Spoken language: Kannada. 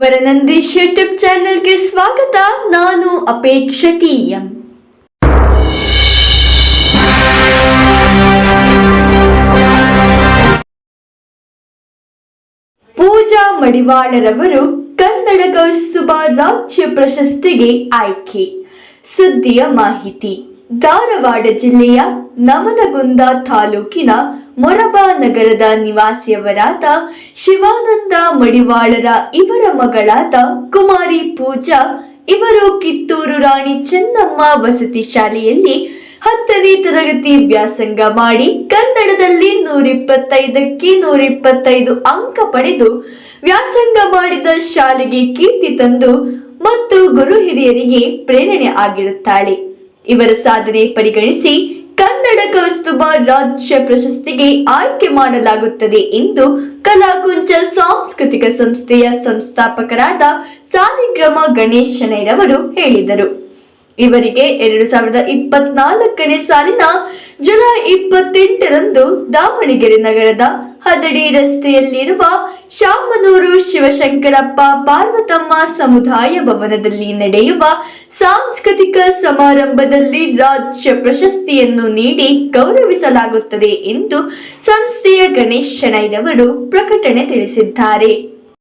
ವರನಂದೀಶ್ ಯೂಟ್ಯೂಬ್ ಚಾನೆಲ್ಗೆ ಸ್ವಾಗತ. ನಾನು ಅಪೇಕ್ಷಕಿ ಎಂ. ಪೂಜಾ ಮಡಿವಾಳರವರು ಕನ್ನಡ ಕೌಸ್ತುಭ ರಾಜ್ಯ ಪ್ರಶಸ್ತಿಗೆ ಆಯ್ಕೆ. ಸುದ್ದಿಯ ಮಾಹಿತಿ. ಧಾರವಾಡ ಜಿಲ್ಲೆಯ ನವಲಗುಂದ ತಾಲೂಕಿನ ಮೊರಬ ನಗರದ ನಿವಾಸಿಯವರಾದ ಶಿವಾನಂದ ಮಡಿವಾಳರ ಇವರ ಮಗಳಾದ ಕುಮಾರಿ ಪೂಜಾ, ಇವರು ಕಿತ್ತೂರು ರಾಣಿ ಚೆನ್ನಮ್ಮ ವಸತಿ ಶಾಲೆಯಲ್ಲಿ ಹತ್ತನೇ ತರಗತಿ ವ್ಯಾಸಂಗ ಮಾಡಿ ಕನ್ನಡದಲ್ಲಿ ನೂರಿಪ್ಪತ್ತೈದಕ್ಕೆ ನೂರಿಪ್ಪತ್ತೈದು ಅಂಕ ಪಡೆದು ವ್ಯಾಸಂಗ ಮಾಡಿದ ಶಾಲೆಗೆ ಕೀರ್ತಿ ತಂದು ಮತ್ತು ಗುರು ಹಿರಿಯರಿಗೆ ಪ್ರೇರಣೆ ಆಗಿರುತ್ತಾಳೆ. ಇವರ ಸಾಧನೆ ಪರಿಗಣಿಸಿ ಕನ್ನಡ ಕೌಸ್ತುಭ ರಾಜ್ಯ ಪ್ರಶಸ್ತಿಗೆ ಆಯ್ಕೆ ಮಾಡಲಾಗುತ್ತದೆ ಎಂದು ಕಲಾಕುಂಚ ಸಾಂಸ್ಕೃತಿಕ ಸಂಸ್ಥೆಯ ಸಂಸ್ಥಾಪಕರಾದ ಸಾಲಿಗ್ರಾಮ ಗಣೇಶನೈರವರು ಹೇಳಿದರು. ಇವರಿಗೆ ಎರಡು ಸಾವಿರದ ಇಪ್ಪತ್ನಾಲ್ಕನೇ ಸಾಲಿನ ಜುಲೈ ಇಪ್ಪತ್ತೆಂಟರಂದು ದಾವಣಗೆರೆ ನಗರದ ಹದಡಿ ರಸ್ತೆಯಲ್ಲಿರುವ ಶಾಮನೂರು ಶಿವಶಂಕರಪ್ಪ ಪಾರ್ವತಮ್ಮ ಸಮುದಾಯ ಭವನದಲ್ಲಿ ನಡೆಯುವ ಸಾಂಸ್ಕೃತಿಕ ಸಮಾರಂಭದಲ್ಲಿ ರಾಜ್ಯ ಪ್ರಶಸ್ತಿಯನ್ನು ನೀಡಿ ಗೌರವಿಸಲಾಗುತ್ತದೆ ಎಂದು ಸಂಸ್ಥೆಯ ಗಣೇಶ್ ಶೆಣೈರವರು ಪ್ರಕಟಣೆ ತಿಳಿಸಿದ್ದಾರೆ.